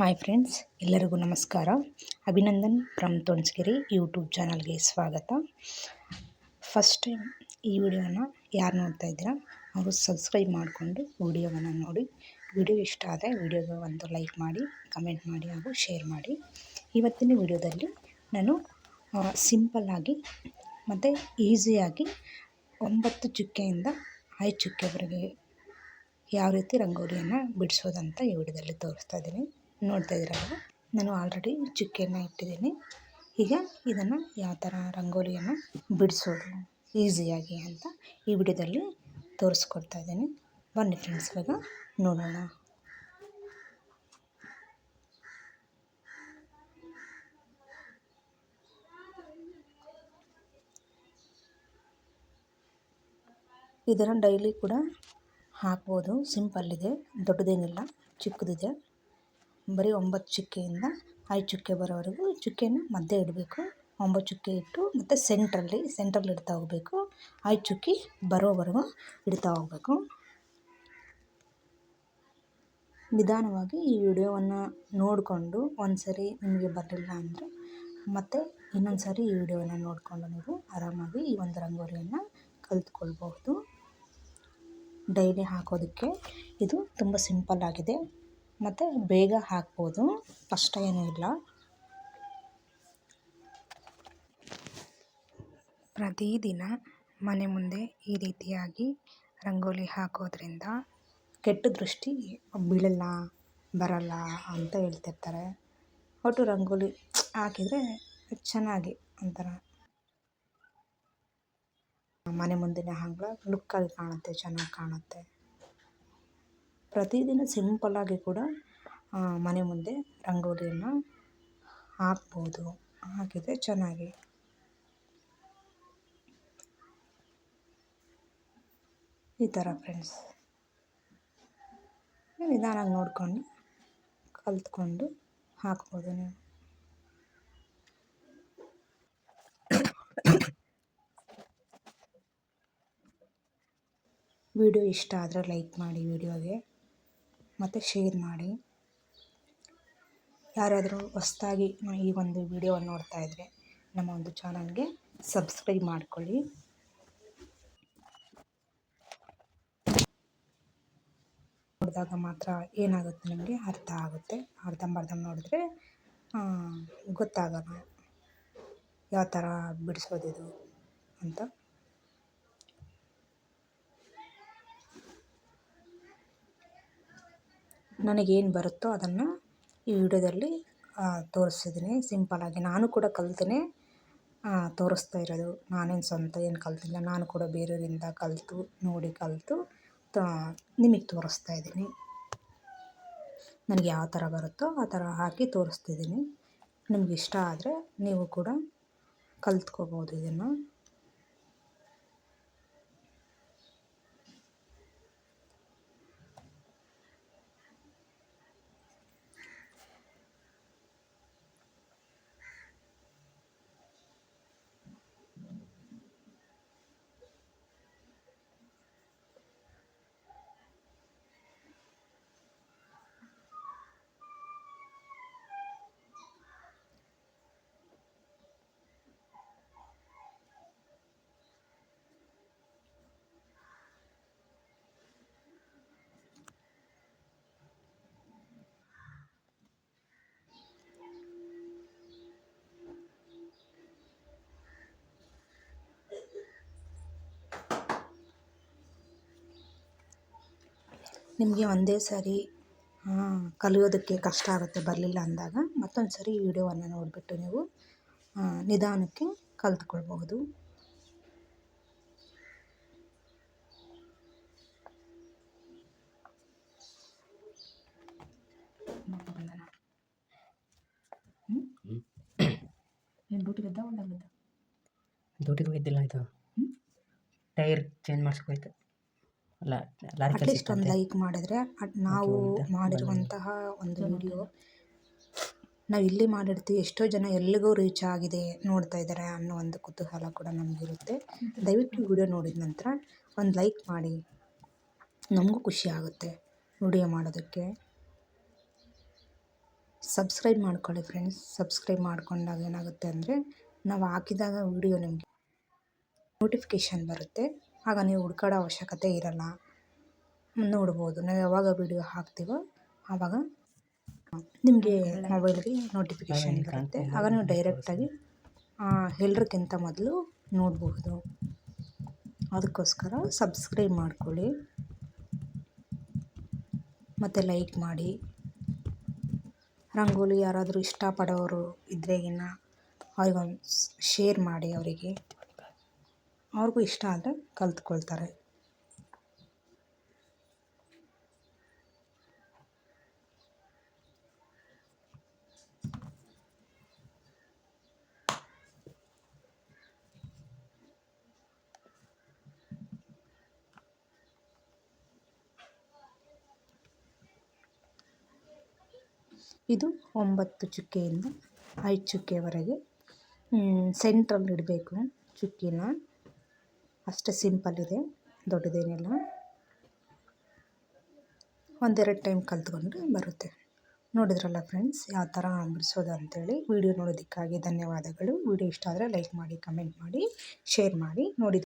Hi friends, ಎಲ್ಲರಿಗೂ ನಮಸ್ಕಾರ. Abhinandan from ತೋನ್ಸ್ಗಿರಿ YouTube ಚಾನಲ್ಗೆ ಸ್ವಾಗತ. ಫಸ್ಟ್ ಟೈಮ್ ಈ ವಿಡಿಯೋನ ಯಾರು ನೋಡ್ತಾ ಇದ್ದೀರಾ, ಅವರು ಸಬ್ಸ್ಕ್ರೈಬ್ ಮಾಡಿಕೊಂಡು ವಿಡಿಯೋವನ್ನು ನೋಡಿ. ವಿಡಿಯೋ ಇಷ್ಟ ಆದರೆ ವಿಡಿಯೋಗೆ ಒಂದು ಲೈಕ್ ಮಾಡಿ, ಕಮೆಂಟ್ ಮಾಡಿ ಹಾಗೂ ಶೇರ್ ಮಾಡಿ. ಇವತ್ತಿನ ವಿಡಿಯೋದಲ್ಲಿ ನಾನು ಸಿಂಪಲ್ಲಾಗಿ ಮತ್ತು ಈಸಿಯಾಗಿ ಒಂಬತ್ತು ಚುಕ್ಕೆಯಿಂದ ಐದು ಚುಕ್ಕೆವರೆಗೆ ಯಾವ ರೀತಿ ರಂಗೋಲಿಯನ್ನು ಬಿಡಿಸೋದಂತ ಈ ವಿಡಿಯೋದಲ್ಲಿ ತೋರಿಸ್ತಾ ಇದ್ದೀನಿ. ನೋಡ್ತಾ ಇದ್ದೀರಲ್ಲ ನಾನು ಆಲ್ರೆಡಿ ಚುಕ್ಕೆಯನ್ನು ಇಟ್ಟಿದ್ದೀನಿ. ಈಗ ಇದನ್ನು ಯಾವ ಥರ ರಂಗೋಲಿಯನ್ನು ಬಿಡಿಸೋದು ಈಸಿಯಾಗಿ ಅಂತ ಈ ವಿಡಿಯೋದಲ್ಲಿ ತೋರಿಸ್ಕೊಡ್ತಾ ಇದ್ದೀನಿ. ಬನ್ನಿ ಫ್ರೆಂಡ್ಸ್ ಇವಾಗ ನೋಡೋಣ. ಇದನ್ನು ಡೈಲಿ ಕೂಡ ಹಾಕ್ಬೋದು. ಸಿಂಪಲ್ಲಿದೆ ದೊಡ್ಡದೇನಿಲ್ಲ, ಚಿಕ್ಕದಿದೆ. ಬರೀ ಒಂಬತ್ತು ಚುಕ್ಕೆಯಿಂದ ಐದು ಚುಕ್ಕೆ ಬರೋವರೆಗೂ ಚುಕ್ಕೆನ ಮಧ್ಯೆ ಇಡಬೇಕು. ಒಂಬತ್ತು ಚುಕ್ಕೆ ಇಟ್ಟು ಮತ್ತು ಸೆಂಟ್ರಲ್ಲಿ ಸೆಂಟ್ರಲ್ಲಿ ಇಡ್ತಾ ಹೋಗಬೇಕು. ಐದು ಚುಕ್ಕಿ ಬರೋವರೆಗೂ ಇಡ್ತಾ ಹೋಗಬೇಕು. ನಿಧಾನವಾಗಿ ಈ ವಿಡಿಯೋವನ್ನು ನೋಡಿಕೊಂಡು ಒಂದು ಸರಿ ನಿಮಗೆ ಬರಲಿಲ್ಲ ಅಂದರೆ ಮತ್ತು ಇನ್ನೊಂದು ಸಾರಿ ಈ ವಿಡಿಯೋವನ್ನು ನೋಡಿಕೊಂಡು ನೀವು ಆರಾಮಾಗಿ ಈ ಒಂದು ರಂಗೋಲಿಯನ್ನು ಕಲಿತ್ಕೊಳ್ಬಹುದು. ಡೈಲಿ ಹಾಕೋದಕ್ಕೆ ಇದು ತುಂಬ ಸಿಂಪಲ್ ಆಗಿದೆ. ಮತ್ತು ಬೇಗ ಹಾಕ್ಬೋದು. ಕಷ್ಟ ಏನೂ ಇಲ್ಲ. ಪ್ರತಿದಿನ ಮನೆ ಮುಂದೆ ಈ ರೀತಿಯಾಗಿ ರಂಗೋಲಿ ಹಾಕೋದ್ರಿಂದ ಕೆಟ್ಟ ದೃಷ್ಟಿ ಬೀಳಲ್ಲ, ಬರಲ್ಲ ಅಂತ ಹೇಳ್ತಿರ್ತಾರೆ. ಒಟ್ಟು ರಂಗೋಲಿ ಹಾಕಿದರೆ ಚೆನ್ನಾಗಿ ಒಂಥರ ಮನೆ ಮುಂದಿನ ಅಂಗಳ ಲುಕ್ಕಾಗಿ ಕಾಣುತ್ತೆ, ಚೆನ್ನಾಗಿ ಕಾಣುತ್ತೆ. ಪ್ರತಿದಿನ ಸಿಂಪಲ್ಲಾಗಿ ಕೂಡ ಮನೆ ಮುಂದೆ ರಂಗೋಲಿಯನ್ನು ಹಾಕ್ಬೋದು. ಹಾಕಿದರೆ ಚೆನ್ನಾಗಿ ಈ ಥರ ಫ್ರೆಂಡ್ಸ್ ನಿಧಾನಾಗಿ ನೋಡ್ಕೊಂಡು ಕಲಿತ್ಕೊಂಡು ಹಾಕ್ಬೋದು ನೀವು. ವಿಡಿಯೋ ಇಷ್ಟ ಆದರೆ ಲೈಕ್ ಮಾಡಿ ವಿಡಿಯೋಗೆ. ಮತ್ತು ಶೇರ್ ಮಾಡಿ. ಯಾರಾದರೂ ಹೊಸ್ದಾಗಿ ಈ ಒಂದು ವಿಡಿಯೋವನ್ನು ನೋಡ್ತಾ ಇದ್ದರೆ ನಮ್ಮ ಒಂದು ಚಾನಲ್ಗೆ ಸಬ್ಸ್ಕ್ರೈಬ್ ಮಾಡಿಕೊಳ್ಳಿ. ನೋಡಿದಾಗ ಮಾತ್ರ ಏನಾಗುತ್ತೆ ನಿಮಗೆ ಅರ್ಥ ಆಗುತ್ತೆ. ಅರ್ಧಂಬರ್ಧ ನೋಡಿದ್ರೆ ಗೊತ್ತಾಗಲ್ಲ. ಯಾವ ಥರ ಬಿಡಿಸೋದಿದು ಅಂತ. ನನಗೇನು ಬರುತ್ತೋ ಅದನ್ನು ಈ ವಿಡಿಯೋದಲ್ಲಿ ತೋರಿಸಿದ್ದೀನಿ. ಸಿಂಪಲ್ಲಾಗಿ ನಾನು ಕೂಡ ಕಲ್ತೇನೆ ತೋರಿಸ್ತಾ ಇರೋದು. ನಾನೇನು ಸ್ವಂತ ಏನು ಕಲ್ತಿಲ್ಲ. ನಾನು ಕೂಡ ಬೇರೆಯವರಿಂದ ಕಲಿತು, ನೋಡಿ ಕಲಿತು ನಿಮಗೆ ತೋರಿಸ್ತಾ ಇದ್ದೀನಿ. ನನಗೆ ಯಾವ ಥರ ಬರುತ್ತೋ ಆ ಥರ ಹಾಕಿ ತೋರಿಸ್ತಿದ್ದೀನಿ. ನಿಮ್ಗೆ ಇಷ್ಟ ಆದರೆ ನೀವು ಕೂಡ ಕಲ್ತ್ಕೋಬೋದು ಇದನ್ನು. ನಿಮಗೆ ಒಂದೇ ಸಾರಿ ಕಲಿಯೋದಕ್ಕೆ ಕಷ್ಟ ಆಗುತ್ತೆ ಬರಲಿಲ್ಲ ಅಂದಾಗ ಮತ್ತೊಂದು ಸಾರಿ ಈ ವಿಡಿಯೋವನ್ನು ನೋಡಿಬಿಟ್ಟು ನೀವು ನಿಧಾನಕ್ಕೆ ಕಲಿತ್ಕೊಳ್ಬಹುದು. ಡ್ಯೂಟಿಗೆ ಡ್ಯೂಟಿಗೆ ಹೋಗಿದ್ದಿಲ್ಲ ಆಯಿತು ಟೈರ್ ಚೇಂಜ್ ಮಾಡಿಸ್ಕೋಯ್ತು. ಅಟ್ಲೀಸ್ಟ್ ಒಂದು ಲೈಕ್ ಮಾಡಿದ್ರೆ ನಾವು ಮಾಡಿರುವಂತಹ ಒಂದು ವಿಡಿಯೋ ನಾವು ಇಲ್ಲಿ ಮಾಡಿರ್ತೀವಿ ಎಷ್ಟೋ ಜನ ಎಲ್ಲಿಗೂ ರೀಚ್ ಆಗಿದೆ ನೋಡ್ತಾ ಇದ್ದಾರೆ ಅನ್ನೋ ಒಂದು ಕುತೂಹಲ ಕೂಡ ನಮಗಿರುತ್ತೆ ದಯವಿಟ್ಟು ವಿಡಿಯೋ ನೋಡಿದ ನಂತರ ಒಂದು ಲೈಕ್ ಮಾಡಿ. ನಮಗೂ ಖುಷಿ ಆಗುತ್ತೆ ವಿಡಿಯೋ ಮಾಡೋದಕ್ಕೆ. ಸಬ್ಸ್ಕ್ರೈಬ್ ಮಾಡ್ಕೊಳ್ಳಿ ಫ್ರೆಂಡ್ಸ್ ಸಬ್ಸ್ಕ್ರೈಬ್ ಮಾಡ್ಕೊಂಡಾಗ ಏನಾಗುತ್ತೆ ಅಂದರೆ ನಾವು ಹಾಕಿದಾಗ ವಿಡಿಯೋ ನಿಮಗೆ ನೋಟಿಫಿಕೇಷನ್ ಬರುತ್ತೆ. ಆಗ ನೀವು ಹುಡ್ಕಾಡೋ ಅವಶ್ಯಕತೆ ಇರಲ್ಲ. ನೋಡ್ಬೋದು. ನಾವು ಯಾವಾಗ ವಿಡಿಯೋ ಹಾಕ್ತೀವೋ ಆವಾಗ ನಿಮಗೆ ಮೊಬೈಲ್ಗೆ ನೋಟಿಫಿಕೇಷನ್ ಬರುತ್ತೆ. ಆಗ ನೀವು ಡೈರೆಕ್ಟಾಗಿ ಎಲ್ಲರಿಗಿಂತ ಮೊದಲು ನೋಡಬಹುದು ಅದಕ್ಕೋಸ್ಕರ ಸಬ್ಸ್ಕ್ರೈಬ್ ಮಾಡ್ಕೊಳ್ಳಿ. ಮತ್ತು ಲೈಕ್ ಮಾಡಿ. ರಂಗೋಲಿ ಯಾರಾದರೂ ಇಷ್ಟಪಡೋರು ಇದ್ದರೆ ಇನ್ನು ಅವ್ರಿಗೊಂದು ಶೇರ್ ಮಾಡಿ ಅವರಿಗೆ. ಅವ್ರಿಗೂ ಇಷ್ಟ ಆದರೆ ಕಲ್ತ್ಕೊಳ್ತಾರೆ. ಇದು ಒಂಬತ್ತು ಚುಕ್ಕೆಯಿಂದ ಐದು ಚುಕ್ಕೆವರೆಗೆ ಸೆಂಟ್ರಲ್ಲಿ ಇಡಬೇಕು ಚುಕ್ಕಿನ. ಅಷ್ಟೇ ಸಿಂಪಲ್ ಇದೆ, ದೊಡ್ಡದೇನಿಲ್ಲ. ಒಂದೆರಡು ಟೈಮ್ ಕಲ್ತ್ಕೊಂಡ್ರೆ ಬರುತ್ತೆ. ನೋಡಿದ್ರಲ್ಲ ಫ್ರೆಂಡ್ಸ್, ಯಾವ ಥರ ಬಿಡಿಸೋದು ಅಂತೇಳಿ. ವಿಡಿಯೋ ನೋಡೋದಕ್ಕಾಗಿ ಧನ್ಯವಾದಗಳು. ವಿಡಿಯೋ ಇಷ್ಟ ಆದರೆ ಲೈಕ್ ಮಾಡಿ, ಕಮೆಂಟ್ ಮಾಡಿ, ಶೇರ್ ಮಾಡಿ. ನೋಡಿದ